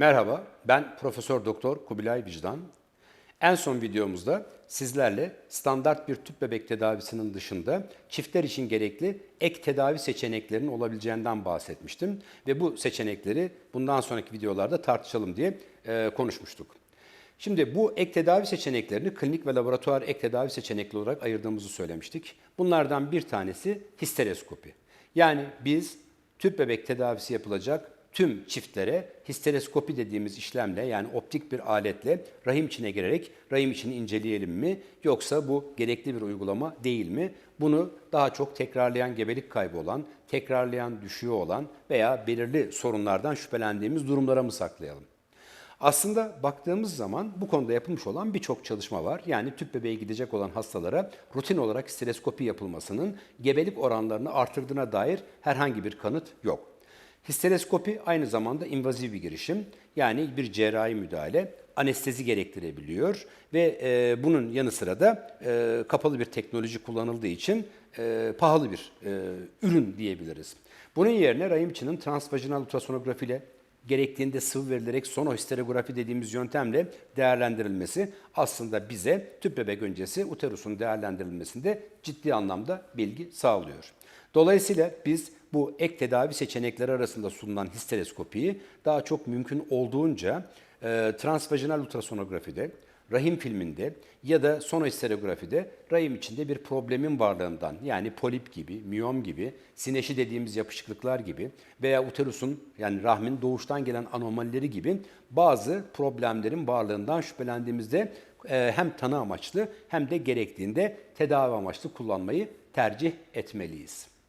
Merhaba, ben Profesör Doktor Kubilay Vicdan. En son videomuzda sizlerle standart bir tüp bebek tedavisinin dışında çiftler için gerekli ek tedavi seçeneklerinin olabileceğinden bahsetmiştim ve bu seçenekleri bundan sonraki videolarda tartışalım diye e, konuşmuştuk. Şimdi bu ek tedavi seçeneklerini klinik ve laboratuvar ek tedavi seçenekli olarak ayırdığımızı söylemiştik. Bunlardan bir tanesi histeroskopi. Yani biz tüp bebek tedavisi yapılacak tüm çiftlere histeroskopi dediğimiz işlemle yani optik bir aletle rahim içine girerek rahim içini inceleyelim mi yoksa bu gerekli bir uygulama değil mi? Bunu daha çok tekrarlayan gebelik kaybı olan, tekrarlayan düşüğü olan veya belirli sorunlardan şüphelendiğimiz durumlara mı saklayalım? Aslında baktığımız zaman bu konuda yapılmış olan birçok çalışma var. Yani tüp bebeğe gidecek olan hastalara rutin olarak histeroskopi yapılmasının gebelik oranlarını artırdığına dair herhangi bir kanıt yok. Histeroskopi aynı zamanda invaziv bir girişim. Yani bir cerrahi müdahale, anestezi gerektirebiliyor ve e, bunun yanı sıra da e, kapalı bir teknoloji kullanıldığı için e, pahalı bir e, ürün diyebiliriz. Bunun yerine rahim içinin transvajinal ultrasonografi ile gerektiğinde sıvı verilerek sonohisterografi dediğimiz yöntemle değerlendirilmesi aslında bize tüp bebek öncesi uterusun değerlendirilmesinde ciddi anlamda bilgi sağlıyor. Dolayısıyla biz bu ek tedavi seçenekleri arasında sunulan histeroskopiyi daha çok mümkün olduğunca e, transvajinal ultrasonografide, rahim filminde ya da sonohisterografide rahim içinde bir problemin varlığından yani polip gibi, miyom gibi, sineşi dediğimiz yapışıklıklar gibi veya uterusun yani rahmin doğuştan gelen anomalileri gibi bazı problemlerin varlığından şüphelendiğimizde e, hem tanı amaçlı hem de gerektiğinde tedavi amaçlı kullanmayı tercih etmeliyiz.